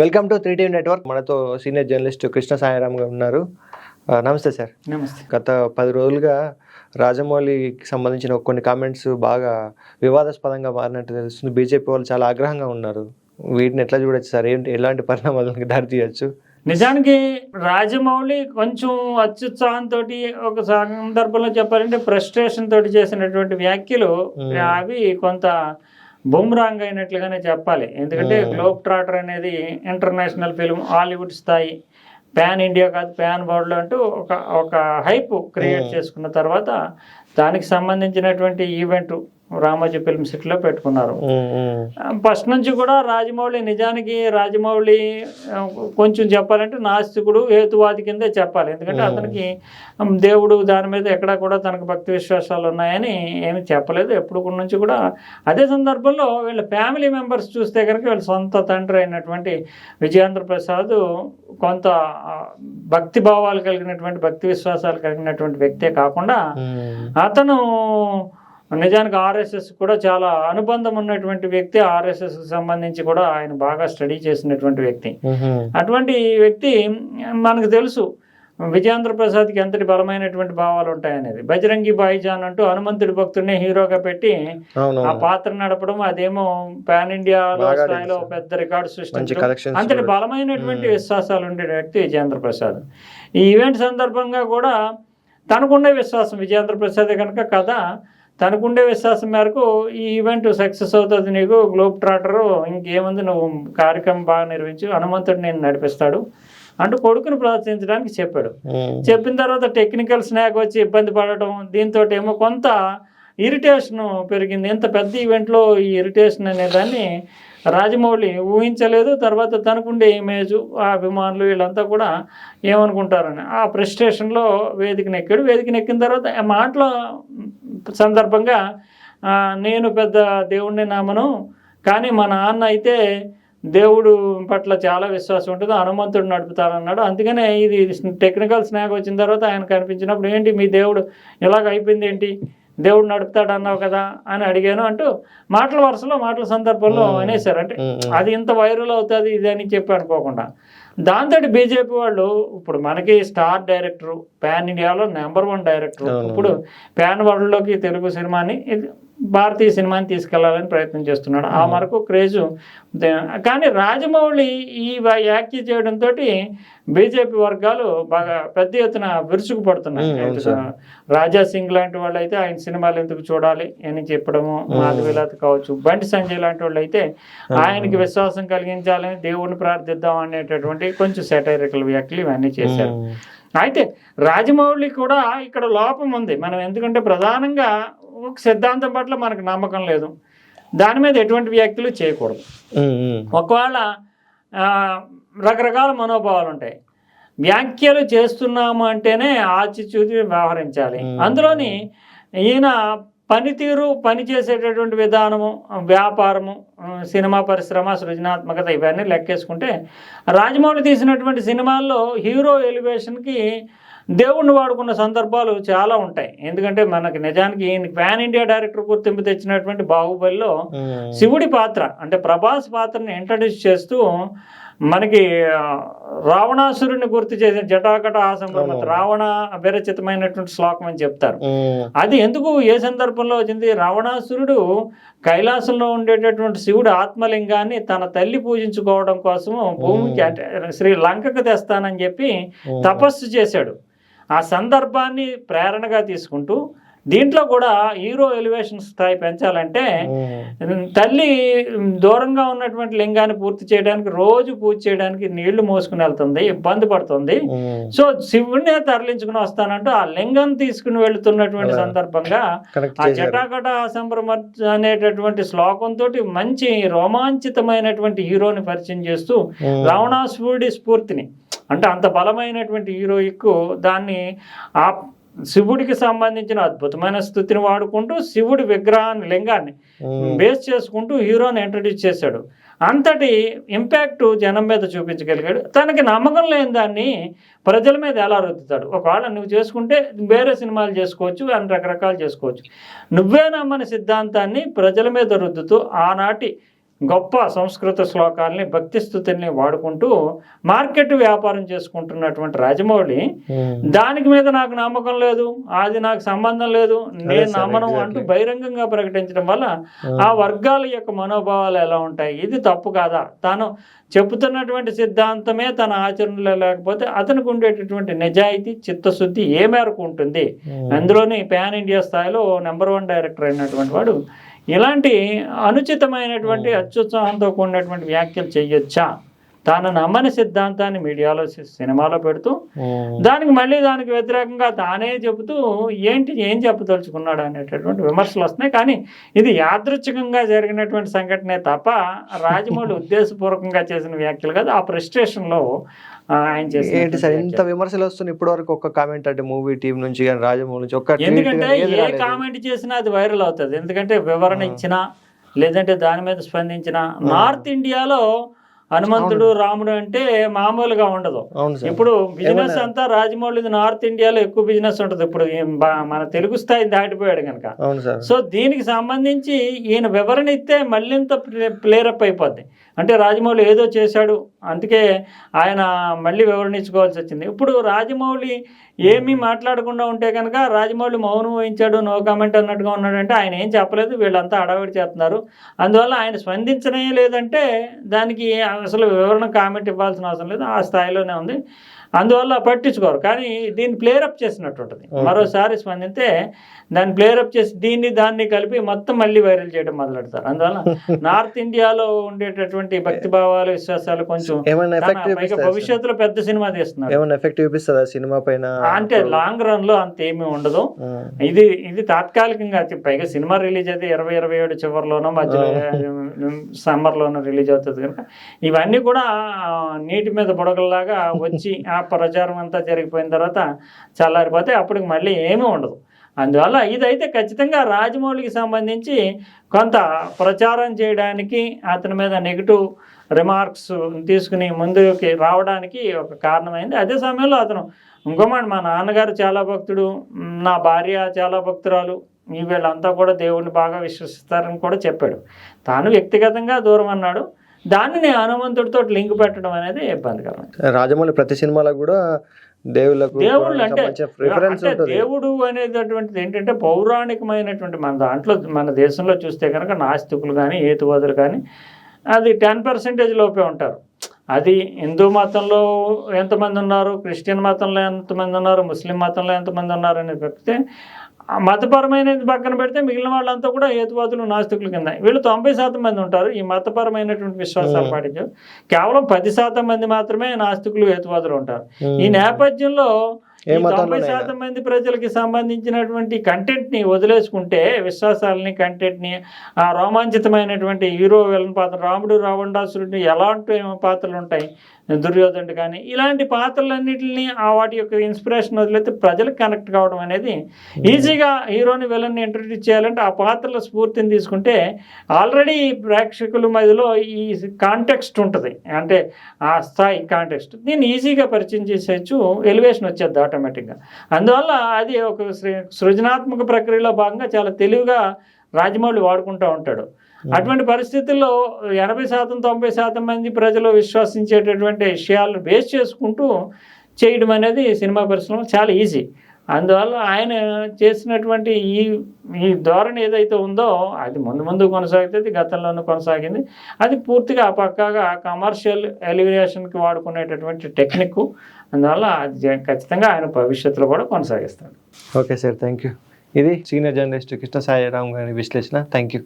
Welcome to three TV network మనతో senior journalist Krishna Sairam గారు ఉన్నారు. నమస్తే సార్. నమస్తే. గత పది రోజులుగా రాజమౌళికి సంబంధించిన కొన్ని కామెంట్స్ బాగా వివాదాస్పదంగా మారినట్టు తెలుస్తుంది. బీజేపీ వాళ్ళు చాలా ఆగ్రహంగా ఉన్నారు. వీటిని ఎట్లా చూడొచ్చు సార్? ఏంటి ఎలాంటి పరిణామాలకు దారి తీయచ్చు నిజానికి రాజమౌళి కొంచెం అత్యుత్సాహంతో ఒక సందర్భంలో చెప్పాలంటే ఫ్రస్ట్రేషన్ తోటి చేసినటువంటి వ్యాఖ్యలు. అవి కొంత బుమ్రాంగ్ అయినట్లుగానే చెప్పాలి ఎందుకంటే. గ్లోబ్ ట్రాటర్ అనేది ఇంటర్నేషనల్ ఫిల్మ్ హాలీవుడ్ స్థాయి ప్యాన్ ఇండియా కాదు ప్యాన్ వరల్డ్ అంటూ ఒక ఒక హైప్ క్రియేట్. చేసుకున్న తర్వాత దానికి సంబంధించినటువంటి ఈవెంట్ రామోజీ ఫిల్మ్ సిటీలో పెట్టుకున్నారు. ఫస్ట్ నుంచి కూడా రాజమౌళి నిజానికి రాజమౌళి కొంచెం చెప్పాలంటే నాస్తికుడు హేతువాది కిందే చెప్పాలి. ఎందుకంటే. అతనికి దేవుడు దాని మీద ఎక్కడా కూడా తనకు భక్తి విశ్వాసాలు ఉన్నాయని ఏమి చెప్పలేదు. ఎప్పుడు నుంచి కూడా అదే సందర్భంలో వీళ్ళ ఫ్యామిలీ మెంబర్స్ చూస్తే కనుక వీళ్ళ సొంత తండ్రి అయినటువంటి విజయేంద్ర ప్రసాద్ కొంత భక్తి భావాలు కలిగినటువంటి భక్తి విశ్వాసాలు కలిగినటువంటి వ్యక్తే కాకుండా అతను నిజానికి ఆర్ఎస్ఎస్ కూడా చాలా అనుబంధం ఉన్నటువంటి వ్యక్తి ఆర్ఎస్ఎస్ సంబంధించి కూడా ఆయన బాగా స్టడీ చేసినటువంటి వ్యక్తి. అటువంటి వ్యక్తి మనకు తెలుసు విజయేంద్ర ప్రసాద్కి ఎంతటి బలమైనటువంటి భావాలు ఉంటాయనేది. బజరంగి భాయిజాన్ అంటూ హనుమంతుడి భక్తుడిని హీరోగా పెట్టి ఆ పాత్ర నడపడం అదేమో పాన్ ఇండియా స్థాయిలో. పెద్ద రికార్డు సృష్టించడం. అంతటి బలమైనటువంటి విశ్వాసాలు ఉండే వ్యక్తి విజయేంద్ర ప్రసాద్. ఈ ఈవెంట్ సందర్భంగా కూడా తనకుండే విశ్వాసం విజయేంద్ర ప్రసాద్ కనుక కథ తనకుండే విశ్వాసం మేరకు ఈ ఈవెంట్ సక్సెస్ అవుతుంది నీకు గ్లోబ్ ట్రాటర్ ఇంకేముంది నువ్వు కార్యక్రమం బాగా నిర్వహించు హనుమంతుడు నేను నడిపిస్తాడు అంటూ కొడుకును ప్రోత్సహించడానికి చెప్పాడు. చెప్పిన తర్వాత టెక్నికల్ స్నాక్ వచ్చి ఇబ్బంది పడటం దీంతో ఏమో కొంత ఇరిటేషన్ పెరిగింది. ఇంత పెద్ద ఈవెంట్లో ఈ ఇరిటేషన్ అనే దాన్ని రాజమౌళి ఊహించలేదు తర్వాత తనకుండే ఇమేజ్ ఆ అభిమానులు వీళ్ళంతా కూడా ఏమనుకుంటారని. ఆ ప్రెస్టేషన్లో వేదిక నెక్కాడు. వేదిక ఎక్కిన తర్వాత మాటల సందర్భంగా నేను పెద్ద దేవుణ్ణి నామను కానీ మా నాన్న అయితే దేవుడు పట్ల చాలా విశ్వాసం ఉంటుంది హనుమంతుడు నడుపుతానన్నాడు అందుకనే ఇది టెక్నికల్ స్నాక్ వచ్చిన తర్వాత ఆయన కనిపించినప్పుడు ఏంటి మీ దేవుడు ఇలాగ అయిపోయింది ఏంటి? దేవుడు నడుపుతాడు అన్నావు కదా అని అడిగాను అంటూ మాటల వరుసలో మాటల సందర్భంలో. అనేసారు అంటే అది ఇంత వైరల్ అవుతుంది ఇది అని చెప్పి అనుకోకుండా దాంతో బీజేపీ వాళ్ళు ఇప్పుడు మనకి స్టార్ డైరెక్టర్ పాన్ ఇండియాలో నెంబర్ వన్ డైరెక్టర్. ఇప్పుడు పాన్ వరల్డ్లోకి తెలుగు సినిమాని ఇది భారతీయ సినిమాని తీసుకెళ్ళాలని ప్రయత్నం చేస్తున్నాడు. ఆ. మరకు క్రేజు కానీ రాజమౌళి ఈ వ్యాఖ్య చేయడంతో బీజేపీ వర్గాలు బాగా పెద్ద ఎత్తున విరుచుకు పడుతున్నాయి. రాజా సింగ్ లాంటి వాళ్ళు అయితే ఆయన సినిమాలు ఎందుకు చూడాలి అని చెప్పడము మాధవిలత కావచ్చు బండి సంజయ్ లాంటి వాళ్ళు అయితే ఆయనకి విశ్వాసం కలిగించాలని దేవుణ్ణి ప్రార్థిద్దాం అనేటటువంటి కొంచెం సెటైరికల్ వ్యాఖ్యలు ఇవన్నీ చేశారు. అయితే రాజమౌళి కూడా ఇక్కడ లోపం ఉంది. మనం ఎందుకంటే ప్రధానంగా ఒక సిద్ధాంతం పట్ల మనకు నమ్మకం లేదు. దాని మీద ఎటువంటి వ్యాఖ్యలు చేయకూడదు. ఒకవేళ రకరకాల మనోభావాలు ఉంటాయి. వ్యాఖ్యలు చేస్తున్నాము అంటేనే ఆచిచూచి వ్యవహరించాలి. మ్మ్. అందులోని ఈయన పనితీరు పని చేసేటటువంటి విధానము వ్యాపారము సినిమా పరిశ్రమ సృజనాత్మకత ఇవన్నీ లెక్కేసుకుంటే రాజమౌళి తీసినటువంటి సినిమాల్లో హీరో ఎలివేషన్కి దేవుణ్ణి వాడుకున్న సందర్భాలు చాలా ఉంటాయి. ఎందుకంటే మనకి నిజానికి ఈయన ప్యాన్ ఇండియా డైరెక్టర్ గుర్తింపు తెచ్చినటువంటి బాహుబలిలో శివుడి పాత్ర అంటే ప్రభాస్ పాత్రని ఇంట్రడ్యూస్ చేస్తూ మనకి రావణాసురుని గుర్తు చేసిన జటాకట ఆసంభ్రమ. రావణ విరచితమైనటువంటి శ్లోకం అని చెప్తారు. అది ఎందుకు ఏ సందర్భంలో వచ్చింది? రావణాసురుడు కైలాసంలో ఉండేటటువంటి శివుడు ఆత్మలింగాన్ని తన తల్లి పూజించుకోవడం కోసము భూమికి శ్రీ లంకకు తెస్తానని చెప్పి తపస్సు చేశాడు. ఆ సందర్భాన్ని ప్రేరణగా తీసుకుంటూ దీంట్లో కూడా హీరో ఎలివేషన్ స్థాయి పెంచాలంటే తల్లి దూరంగా ఉన్నటువంటి లింగాన్ని పూర్తి చేయడానికి రోజు పూజ చేయడానికి నీళ్ళు మోసుకుని వెళ్తుంది ఇబ్బంది పడుతుంది సో శివుడినే తరలించుకుని వస్తానంటూ ఆ లింగం తీసుకుని వెళుతున్నటువంటి. సందర్భంగా ఆ జటాకట సంభ్రమ అనేటటువంటి శ్లోకంతో మంచి రోమాంచితమైనటువంటి హీరోని పరిచయం చేస్తూ. రావణాసురుడి స్ఫూర్తిని అంటే అంత బలమైనటువంటి హీరోయిక్ దాన్ని ఆ శివుడికి సంబంధించిన అద్భుతమైన స్థుతిని వాడుకుంటూ శివుడి విగ్రహాన్ని లింగాన్ని. బేస్ చేసుకుంటూ హీరోని ఇంట్రడ్యూస్ చేశాడు. అంతటి ఇంపాక్ట్ జనం మీద చూపించగలిగాడు. తనకి నమ్మకం లేని దాన్ని ప్రజల మీద ఎలా రుద్దుతాడు? ఒకవేళ నువ్వు చేసుకుంటే వేరే సినిమాలు చేసుకోవచ్చు అని రకరకాలు చేసుకోవచ్చు. నువ్వే నమ్మని సిద్ధాంతాన్ని ప్రజల మీద రుద్దుతూ ఆనాటి గొప్ప సంస్కృత శ్లోకాల్ని భక్తి స్థుతుల్ని వాడుకుంటూ మార్కెట్ వ్యాపారం చేసుకుంటున్నటువంటి రాజమౌళి ఉమ్. దానికి మీద నాకు నమ్మకం లేదు అది నాకు సంబంధం లేదు నేను నమ్మను. అంటూ బహిరంగంగా ప్రకటించడం వల్ల ఆ వర్గాల యొక్క మనోభావాలు ఎలా ఉంటాయి ఇది తప్పు కాదా తాను చెబుతున్నటువంటి సిద్ధాంతమే తన ఆచరణలో లేకపోతే అతనికి ఉండేటటువంటి నిజాయితీ చిత్తశుద్ధి ఏ మేరకు ఉంటుంది ఉమ్. అందులోని పాన్ ఇండియా స్థాయిలో నెంబర్ వన్ డైరెక్టర్ అయినటువంటి వాడు ఇలాంటి అనుచితమైనటువంటి అత్యుత్సాహంతో కూడినటువంటి వ్యాఖ్యలు చేయొచ్చా? తాను నమ్మని సిద్ధాంతాన్ని మీడియాలో సినిమాలో పెడుతూ. దానికి మళ్ళీ దానికి వ్యతిరేకంగా తానే చెబుతూ ఏంటి ఏం చెప్పదలుచుకున్నాడు అనేటటువంటి విమర్శలు వస్తున్నాయి. కానీ ఇది యాదృచ్ఛికంగా జరిగినటువంటి సంఘటనే తప్ప రాజమౌళి ఉద్దేశపూర్వకంగా చేసిన వ్యాఖ్యలు కాదు. ఆ ఫ్రస్ట్రేషన్లో ఆయన చేసిన ఏంటి సార్? ఇంత విమర్శలు వస్తున్నాయి. ఇప్పటి వరకు ఒక్క కామెంట్ అంటే మూవీ టీం నుంచి కానీ రాజమౌళి నుంచి ఒక్క ఎందుకంటే ఏ. కామెంట్ చేసినా అది వైరల్ అవుతుంది. ఎందుకంటే వివరణ ఇచ్చినా లేదంటే దాని మీద స్పందించిన నార్త్ ఇండియాలో హనుమంతుడు రాముడు అంటే మామూలుగా ఉండదు. ఇప్పుడు బిజినెస్ అంతా రాజమౌళిది నార్త్ ఇండియాలో ఎక్కువ బిజినెస్ ఉంటుంది. ఇప్పుడు మన తెలుగు స్థాయి దాటిపోయాడు కనుక. సో దీనికి సంబంధించి ఈయన వివరణ ఇస్తే మళ్ళీంత ప్లేరప్ అయిపోద్ది. అంటే రాజమౌళి ఏదో చేశాడు. అందుకే ఆయన మళ్ళీ వివరణ ఇచ్చుకోవాల్సి వచ్చింది. ఇప్పుడు రాజమౌళి ఏమీ మాట్లాడకుండా ఉంటే కనుక రాజమౌళి మౌనం వహించాడు నో కామెంట్ అన్నట్టుగా ఉన్నాడంటే ఆయన ఏం చెప్పలేదు. వీళ్ళంతా అడవిడి చేస్తున్నారు. అందువల్ల ఆయన స్పందించనే లేదంటే దానికి అసలు వివరణ కామెంట్ ఇవ్వాల్సిన అవసరం లేదు. ఆ స్థాయిలోనే ఉంది. అందువల్ల పట్టించుకోరు. కానీ దీన్ని ప్లేరప్ చేసినట్టు ఉంటుంది. మరోసారి స్పందిస్తే దాన్ని ప్లేరప్ చేసి దీన్ని దాన్ని కలిపి మొత్తం మళ్ళీ వైరల్ చేయడం మొదలెడతారు. అందువల్ల నార్త్ ఇండియాలో ఉండేటటువంటి భక్తి భావాలు విశ్వాసాలు కొంచెం భవిష్యత్తులో పెద్ద సినిమా తీస్తున్నారు. సినిమా పైన? అంటే లాంగ్ రన్లో అంత ఏమీ ఉండదు. ఇది ఇది తాత్కాలికంగా పైగా సినిమా రిలీజ్ అయితే ఇరవై ఇరవై ఏడు చివరిలోనో మధ్యలో సమ్మర్లోనో రిలీజ్ అవుతుంది కనుక ఇవన్నీ కూడా నీటి మీద బుడగల్లాగా వచ్చి ఆ ప్రచారం అంతా జరిగిపోయిన తర్వాత చల్లారిపోతే అప్పటికి మళ్ళీ ఏమీ ఉండదు. అందువల్ల ఇదైతే ఖచ్చితంగా రాజమౌళికి సంబంధించి కొంత ప్రచారం చేయడానికి అతని మీద నెగిటివ్ రిమార్క్స్ తీసుకుని ముందుకి రావడానికి ఒక కారణమైంది. అదే సమయంలో అతను ఇంకోమాట మా నాన్నగారు చాలా భక్తుడు నా భార్య చాలా భక్తురాలు ఈ వీళ్ళంతా కూడా దేవుణ్ణి బాగా విశ్వసిస్తారని కూడా చెప్పాడు. తాను వ్యక్తిగతంగా దూరం అన్నాడు. దాన్ని నేను హనుమంతుడితో లింక్ పెట్టడం అనేది ఇబ్బందికరం రాజమౌళి ప్రతి సినిమాలో కూడా దేవుళ్ళకు దేవుళ్ళు అంటే దేవుడు అనేటటువంటిది ఏంటంటే పౌరాణికమైనటువంటి మన దాంట్లో మన దేశంలో చూస్తే కనుక నాస్తికులు కానీ హేతువాదులు కానీ అది టెన్ పర్సెంటేజ్ లోపే ఉంటారు. అది హిందూ మతంలో ఎంతమంది ఉన్నారు క్రిస్టియన్ మతంలో ఎంతమంది ఉన్నారు ముస్లిం మతంలో ఎంతమంది ఉన్నారు అనేది చెప్తే మతపరమైనది పక్కన పెడితే మిగిలిన వాళ్ళంతా కూడా హేతువాదులు నాస్తికుల కింద. వీళ్ళు తొంభై శాతం మంది ఉంటారు. ఈ మతపరమైనటువంటి విశ్వాసాలు పాటించారు. కేవలం పది శాతం మంది మాత్రమే నాస్తికులు హేతువాదులు ఉంటారు. ఈ నేపథ్యంలో తొంభై. శాతం మంది ప్రజలకి సంబంధించినటువంటి కంటెంట్ని వదిలేసుకుంటే విశ్వాసాలని కంటెంట్ని ఆ రోమాంచితమైనటువంటి హీరో విలన్ పాత్ర రాముడు రావణాసురుడు ఎలాంటి పాత్రలు ఉంటాయి దుర్యోధనుడు కానీ ఇలాంటి పాత్రలన్నింటిని ఆ వాటి యొక్క ఇన్స్పిరేషన్ వదిలేస్తే ప్రజలకు కనెక్ట్ కావడం అనేది ఈజీగా హీరోని విలన్ని ఇంట్రడ్యూస్ చేయాలంటే ఆ పాత్రల స్ఫూర్తిని తీసుకుంటే ఆల్రెడీ ప్రేక్షకుల మధ్యలో ఈ కాంటెక్స్ట్ ఉంటుంది. అంటే ఆ స్థాయి కాంటెక్స్ట్ దీన్ని ఈజీగా పరిచయం చేసేయచ్చు ఎలివేషన్ వచ్చేది ఆటోమేటిక్గా అందువల్ల అది ఒక సృజనాత్మక ప్రక్రియలో భాగంగా చాలా తెలివిగా రాజమౌళి వాడుకుంటూ ఉంటాడు. అటువంటి పరిస్థితుల్లో ఎనభై శాతం తొంభై శాతం మంది ప్రజలు విశ్వసించేటటువంటి విషయాలను బేస్ చేసుకుంటూ చేయడం అనేది సినిమా పరిశ్రమ చాలా ఈజీ. అందువల్ల ఆయన చేసినటువంటి ఈ ఈ ధోరణి ఏదైతే ఉందో అది ముందు ముందు కొనసాగుతుంది గతంలోనూ కొనసాగింది. అది పూర్తిగా పక్కాగా కమర్షియల్ ఎలివేషన్కి వాడుకునేటటువంటి టెక్నిక్ అందువల్ల అది ఖచ్చితంగా ఆయన భవిష్యత్తులో కూడా కొనసాగిస్తాడు. ఓకే సార్ థ్యాంక్ యూ ఇది సీనియర్ జర్నలిస్ట్ కృష్ణ సాయిరామ్ గారి విశ్లేషణ. Thank you